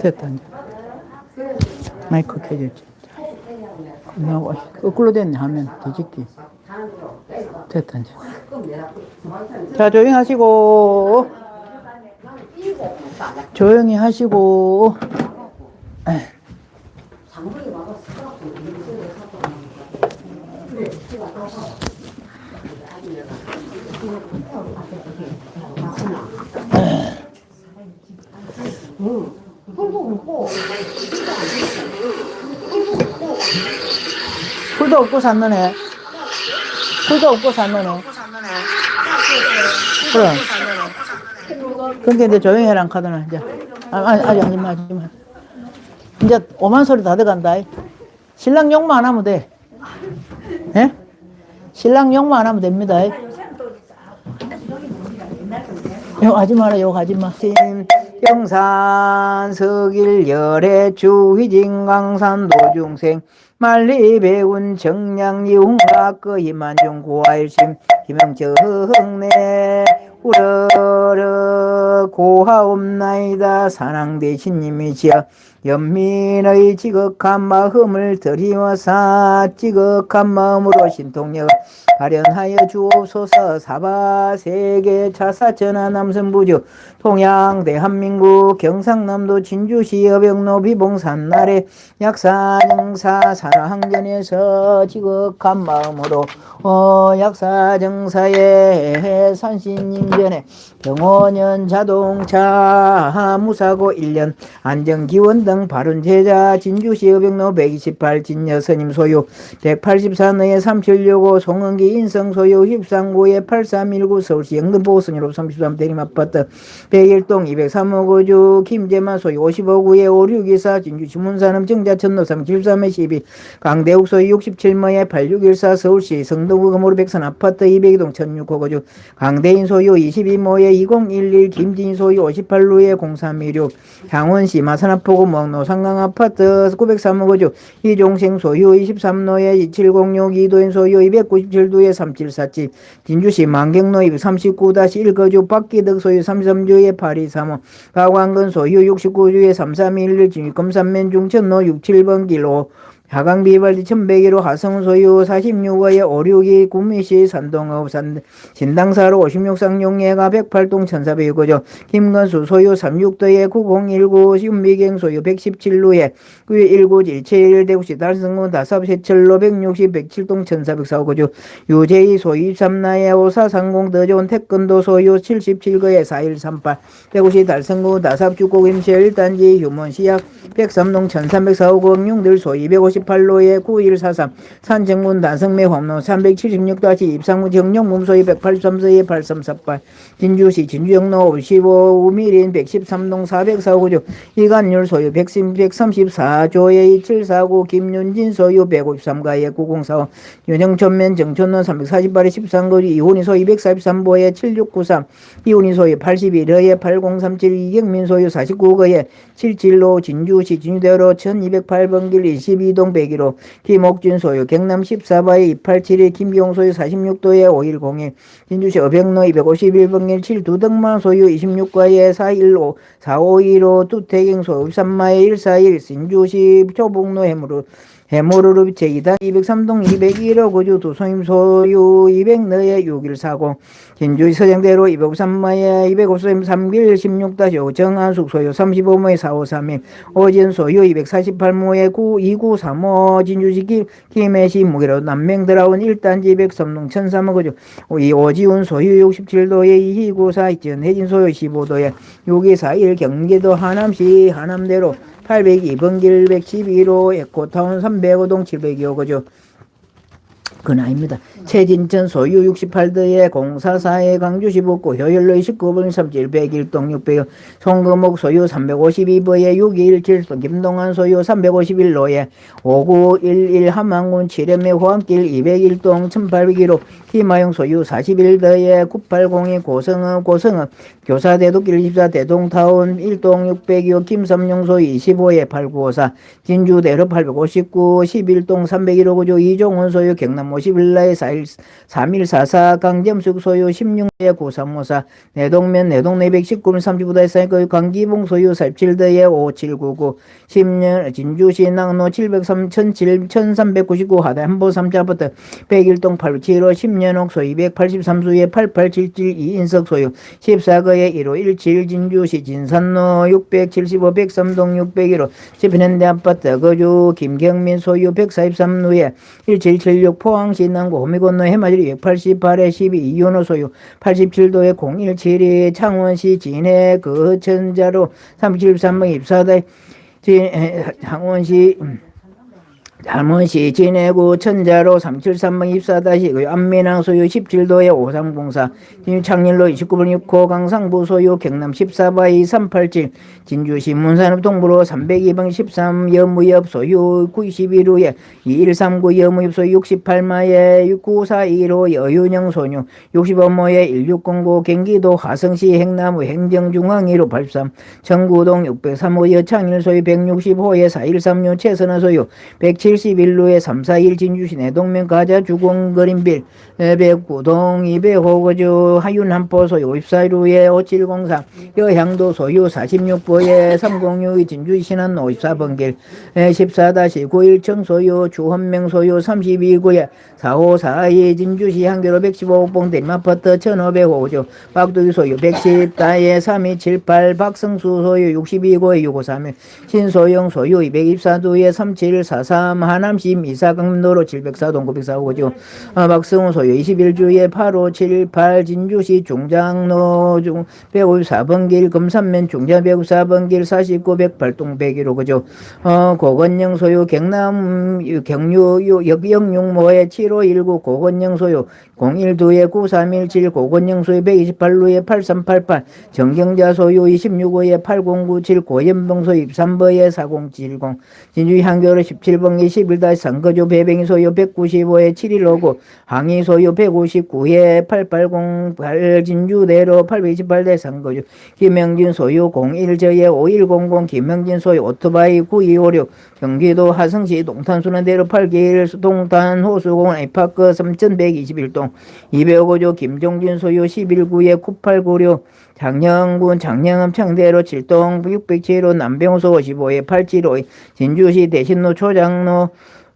됐다 이제 마이크 켜졌지. 나와 거꾸로 됐네. 하면 뒤집기. 됐다 이제 자 조용히 하시고. 조용히 하시고 에이. 풀도 없고 샀느네 풀도 없고 샀느네 그래. 그러니까 이제 조용히 해라 카드는. 이제. 아, 아, 아직 하지 마 하지 마 이제 오만 소리 다 들어간다. 신랑 욕만 안 하면 돼. 예? 신랑 욕만 안 하면 됩니다 욕하지 마라 욕하지 마. 영산 서길 열애 주휘진 강산 도중생 만리 배운 정량 이훈가 거이만 중고아일심 김영정내 우러러 고하옵나이다. 사랑대신님이시여 연민의 지극한 마음을 들이워사 지극한 마음으로 신통력 발현하여 주옵소서. 사바 세계 차사 전하 남선부주 동양 대한민국 경상남도 진주시 여병로 비봉산 날에 약사정사 산화항전에서 지극한 마음으로 어 약사정사의 산신 인전에 병원연 자동차 무사고 1년 안전기원 등 바른 제자 진주시 여병로 128 진여 스님 소유 184너의 3765 송은기 인성 소유 13구의 8319 서울시 영등보호선으로 33 대림 아파트 101동 203호 거주 김재만 소유 55구의 5624 진주 지문산업 정자천로 373의 12 강대욱 소유 67모의 8614 서울시 성동구 금호로 백산 아파트 202동 16호 거주 강대인 소유 22모의 2011 김진 소유 58루의 0316 향원시 마산아포구 목로 상강 아파트 903호 거주 이종생 소유 23노의 2706 이도인 소유 297두의 3747 진주시 만경로 239-1 거주 박기덕 소유 33주의 8235 가광근 소유 69주의 3311 진주 금산면 중천로 67번 길로 하강비발디 1101호 하성 소유 46호의 56이 구미시 산동읍 산 신당사로 56상 용예가 108동 1406호죠. 김건수 소유 36도의 9019 윤미경 소유 117루에 1917 대구시 달성군 다삽 세철로 160 107동 1404호죠. 유재희 소유 23나의 5430 더좋은 태권도 소유 77거의 4138 대구시 달성군 다삽 주곡 임시 1단지 휴먼시약 103동 1304호 영들 소250 28로에 9143 산정문 단성매 황로 376-23구 정령문소위 183서에 8348 진주시 진주영로 55 우미린 113동 404구조 이간율 소유 134조에 2749 김윤진 소유 153가에 9045 윤영천면 정천로 348에 13거리 이훈이 소유 243보에 7693 이훈이 소유 81호에 8037 이경민 소유 49거에 77로 진주 시 진주대로 1208번 길 22동 101호 김옥준 소유 경남 14바에 287에 김기용 소유 46도에 5101 진주시 어병로 251번 길 7두덕만 소유 26과에 415 4515 두태경 소유 13마에 141 진주시 초북로 해무로 해모르르 제2단 203동 201호 거주 도소임 소유 200너의 6140 진주시 서정대로 253마에 253 3길 16-5 정한숙 소유 35모에 4531 오진 소유 248모에 9 2935 진주시 김, 김해시 무게로 남명드라운 1단지 203동 1003호 거주 이 오지훈 소유 67도에 2294 이전 해진 소유 15도에 6241 경기도 하남시 하남대로 802번 길 112로 에코타운 305동 702호 거죠. 그건 아닙니다. 최진천 소 유 68도에 공사사에 강주시 북구 효율로 29번 37 101동 600 송금옥 소유 352보에 617동 김동환 소유 351로에 5911 함안군 칠염의 호암길 201동 1801호 김하영 소유 41도에 980이 고성읍 고성읍 교사대도길 24 대동타운 1동 602호 김섬용 소유 25에 8954 진주대로 859 11동 301호 구조 이종원 소유 경남 3 5 1일날 4일 3144 강점숙 소유 16대 9354 내동면 119면 39다 사이거 강기봉 소유 47대에 5799 10년 진주시 낙로 703 1399 하대 한보 3자부터 101동 875 10년옥 소유 283수에 8877 이인석 소유 14거에 1517 진주시 진산로 675 103동 601호 집현대 아파트 거주 김경민 소유 143누에 1776 포항 시 남구 호미건로 해마지리 288에 12 이윤호 소유 87도에 0172 창원시 진해 거천자로 373번 입사대 진 에, 창원시 음, 잠원시 진해구 천자로 373번 입사다시 안민항 소유 17도에 5304 창렬로 29번 6호 강상부 소유 경남 14바이 387 진주시 문산읍 동부로 302번 13 여무엽 소유 91호에 2139 여무엽 소유 68마에 6941호 여윤영 소유 60원모에 1609 경기도 화성시 행나무 행정중앙 1호 83 청구동 603호 여창일 소유 160호에 4136 최선화 소유 171루에 341 진주시 내동면 가자 주공거림빌 109동 200호거주 하윤 한포 소유 54루에 5703 여향도 소유 46부에 306 진주시 신안 54번 길 14-91층 소유 주헌명 소유 32구에 4542 진주시 한겨로 115봉 대마퍼트 1505조 박두기 소유 110다에 3278 박성수 소유 62구에 653 신소영 소유 224두에 3743 성남 하남심 이사강로로 704동 945죠. 아, 박승호 소요 21주에 8578 진주시 중장로 중 154번 길 금산면 중장 154번 길 49, 108동 101호 그죠. 어, 고건영 소요 경남 경유 역영육모에 7519 고건영 소요 012에 9317 고건영 소요 128루에 8388 정경자 소요 26호에 8097 고연봉 소요 23번에 4070 진주 향교로 17번에 121-3거주 배뱅이 소유 195에 715구 항의 소유 159에 880 진주대로 828대 3거주. 김영진 소유 01저에 5100 김영진 소유 오토바이 9256 경기도 화성시 동탄순환대로 8길 동탄 호수공원 에파크 3121동. 205조 김종진 소유 119에 9896 장영군 장영읍 청대로 7동 607호 남병소 55에 875 진주시 대신로 초장로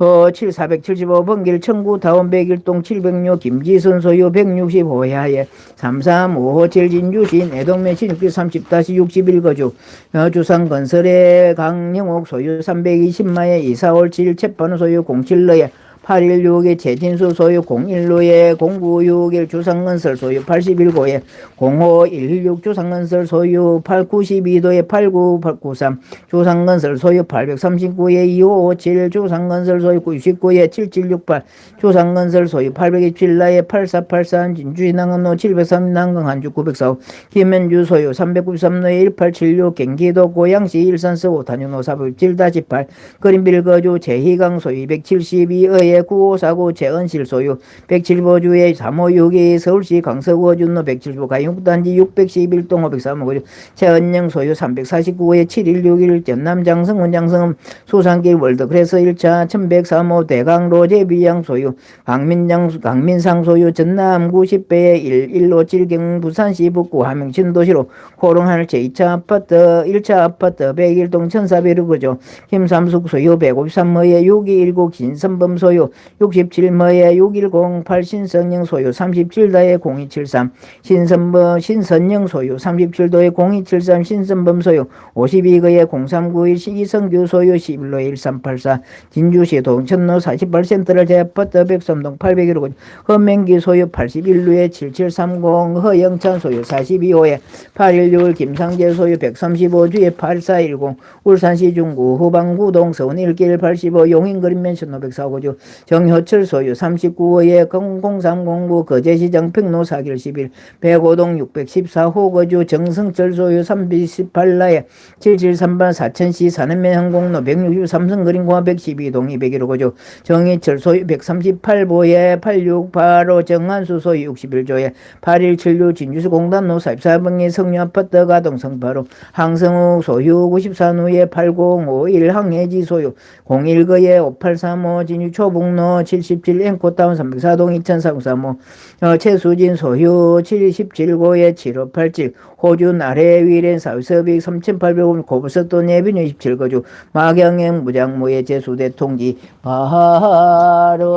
어, 7, 475번길 청구 다원 101동 706 김지선 소유 165야에 33557 진주시 내동면 신육길 30-61 거주 어, 주상건설의 강영옥 소유 320마에 2457 채판 소유 07러에 816의 재진수 소유 016에 0961 주상건설 소유 81고에 0516 주상건설 소유 892도에 89893 주상건설 소유 839에 2557 주상건설 소유 99에 7768 주상건설 소유 827나에 8483 진주인항로 703 난강 한주 904 김현주 소유 393노에 1876 경기도 고양시 일산서 5탄연호 407-8 그린빌 거주 제희강 소유 272의 에9549 재은실 소유 107보주에 356이 서울시 강서구 준로 107보 가용단지 611동 503호 최은영 소유 349에 7161 전남 장성원 장성음 수산길 월드크래스 1차 1103호 대강로 제비양 소유 강민장 강민상 소유 전남 90배에 1157 경 부산시 북구 함영 신도시로 코롱하늘 제2차 아파트 1차 아파트 101동 1401호죠. 김삼숙 소유 153호에 6219 김선범 소유 67머에 6108 신성령 소유 37다에 0273 신선범 신선영 소유 37도에 0273 신선범 소유 52거에 0391 이성규 소유 11로에 1384 진주시 동천로 48센터를 제아파트 103동 801호 허명기 소유 81루에 7730 허영찬 소유 42호에 816 김상재 소유 135주에 8410 울산시 중구 후방구동 서운 1길 85 용인그린맨션 504호주 정효철 소유 39호에 00309 거제시장 평로 4길 11 백오동 614호 거주 정성철 소유 38라에 773번 사천시 산업면 항공로 163선 그린공화 112동 201호 거주 정희철 소유 138보에 868호 정한수 소유 61조에 8176 진주시 공단로 44번의 성류아파트 가동성 바로 항성욱 소유 94누에 8051 항해지 소유 01거에 5835 진주 초보 북로 77 앵코타운 304동 2403호 어, 최수진 소유 77고에 7587 호주 나래 위렌 사위서빅 3800원 고부서도 내빈 27거주 마경행 무장무예 제수대 통지 발언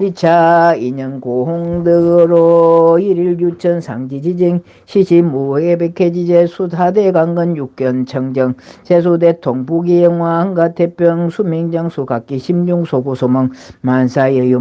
2차 인연 고홍덕으로 일일 유천 상지지정 시시무회 백해지제 수사대 강건 육견 청정 제수대 통부기 영화 한가 태평 수명장수 각기 심중소고소망 만사의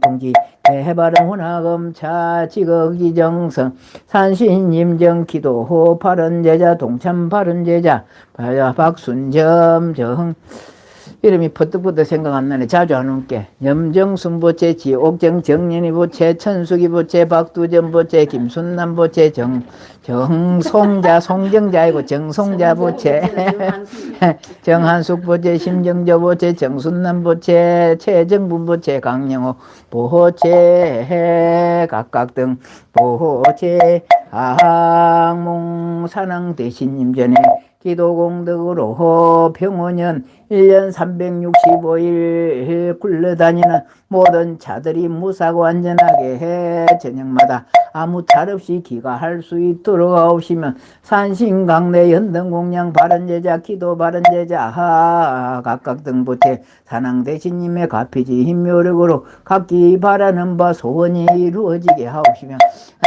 통지 해바른 훈화금 차지거기정성 산신임정 기도호 바른제자 동참 바른제자 박순점 정 이름이 퍼뜩퍼뜩 생각 안 나네. 자주 안 올게. 염정순보채, 지옥정, 정연이보채, 천숙이보채, 박두전보채, 김순남보채, 정, 정송자, 송정자이고 정송자보채, 정한숙보채, 심정저보채, 정순남보채, 최정분보채, 강영호, 보호채, 각각 등 보호채, 항몽, 산왕 대신님 전에 기도공덕으로 병원년 1년 365일 굴러다니는 모든 자들이 무사고 안전하게 해 저녁마다 아무 탈 없이 귀가할 수 있도록 하옵시면 산신강내 연등공양 바른제자 기도 바른제자 하 각각 등부채 산왕대신님의 가피지 힘묘력으로 각기 바라는 바 소원이 이루어지게 하옵시면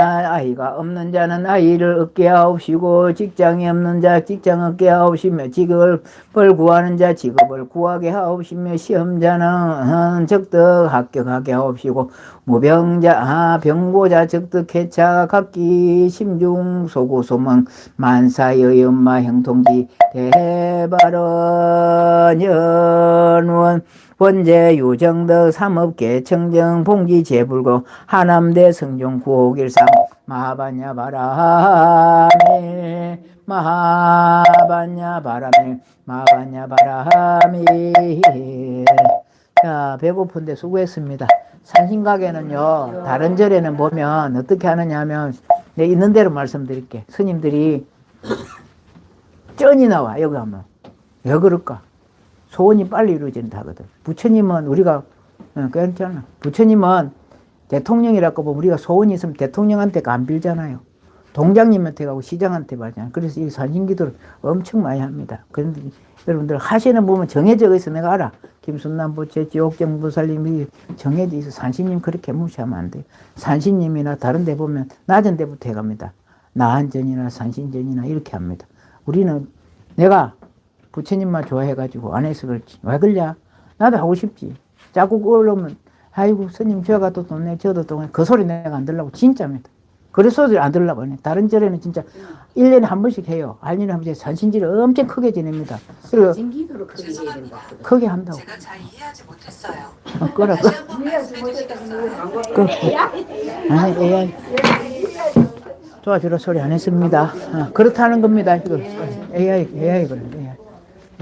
아, 아이가 없는 자는 아이를 얻게 하옵시고 직장이 없는 자 직장 얻게 하옵시며 직업을 구하는 자 직 업을 구하게 하옵시며 시험자는 적득 합격하게 하옵시고 무병자 아, 병고자 적득 해차 각기 심중 소고 소망 만사의 연마 형통기 대발언 연원 원제 유정덕 삼업계 청정 봉지 제불고 하남대 성종 구옥일상 마하반야 바람에 마하반야 바람에 마하반야 바람이 자 배고픈데 수고했습니다 산신각에는요 다른 절에는 보면 어떻게 하느냐 하면 내 있는 대로 말씀드릴게 스님들이 쩐이 나와 여기 하면 왜 그럴까 소원이 빨리 이루어진다 하거든. 부처님은 우리가 어, 괜찮아. 부처님은 대통령이라고 보면 우리가 소원이 있으면 대통령한테 안 빌잖아요. 동장님한테 가고 시장한테 받잖아요. 그래서 이 산신기도를 엄청 많이 합니다. 그런데 여러분들 하시는 부분 정해져 있어 내가 알아. 김순남 부처, 지옥정 부살님이 정해져 있어. 산신님 그렇게 무시하면 안 돼요. 산신님이나 다른 데 보면 낮은 데부터 해갑니다. 나한전이나 산신전이나 이렇게 합니다. 우리는 내가 부처님만 좋아해가지고 안 해서 그렇지. 왜 그러냐? 나도 하고 싶지. 자꾸 그러면, 아이고, 스님, 저가 또 돈 내, 저도 돈 내. 그 소리 내가 안 들라고, 진짜입니다. 그래서 안 들라고 하네. 다른 절에는 진짜 1년에 한 번씩 해요. 알년에 한 번씩 산신지를 엄청 크게 지냅니다. 그리고 진기도로 크게 해야 된다. 크게 한다고. 제가 잘 이해하지 못했어요. 어, 끄라, 끄. 다시 한번 말씀해 주시겠어요? 끄. 아니, AI. 도와주라 소리 안 했습니다. 어, 그렇다는 겁니다. 이거. AI, AI 그래, AI.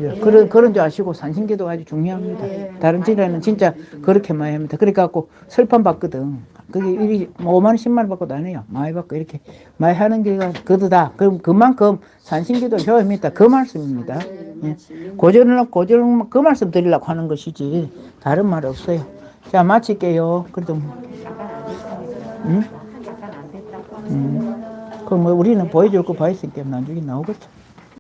예, 그런, 그런 줄 아시고 산신기도 아주 중요합니다. 다른 집에는 진짜 그렇게 많이 합니다. 그래갖고 설판 받거든. 그게 이 5만 10만 원 받고도 안 해요. 많이 받고 이렇게 많이 하는 게가 그거다. 그럼 그만큼 산신기도 효험이 있다. 그 말씀입니다. 예. 고절은 고절 그 말씀 드리려고 하는 것이지 다른 말 없어요. 자 마칠게요. 그래도 뭐. 응? 음. 그뭐 우리는 보여줄 거 봐있으니까 나중에 나오겠죠.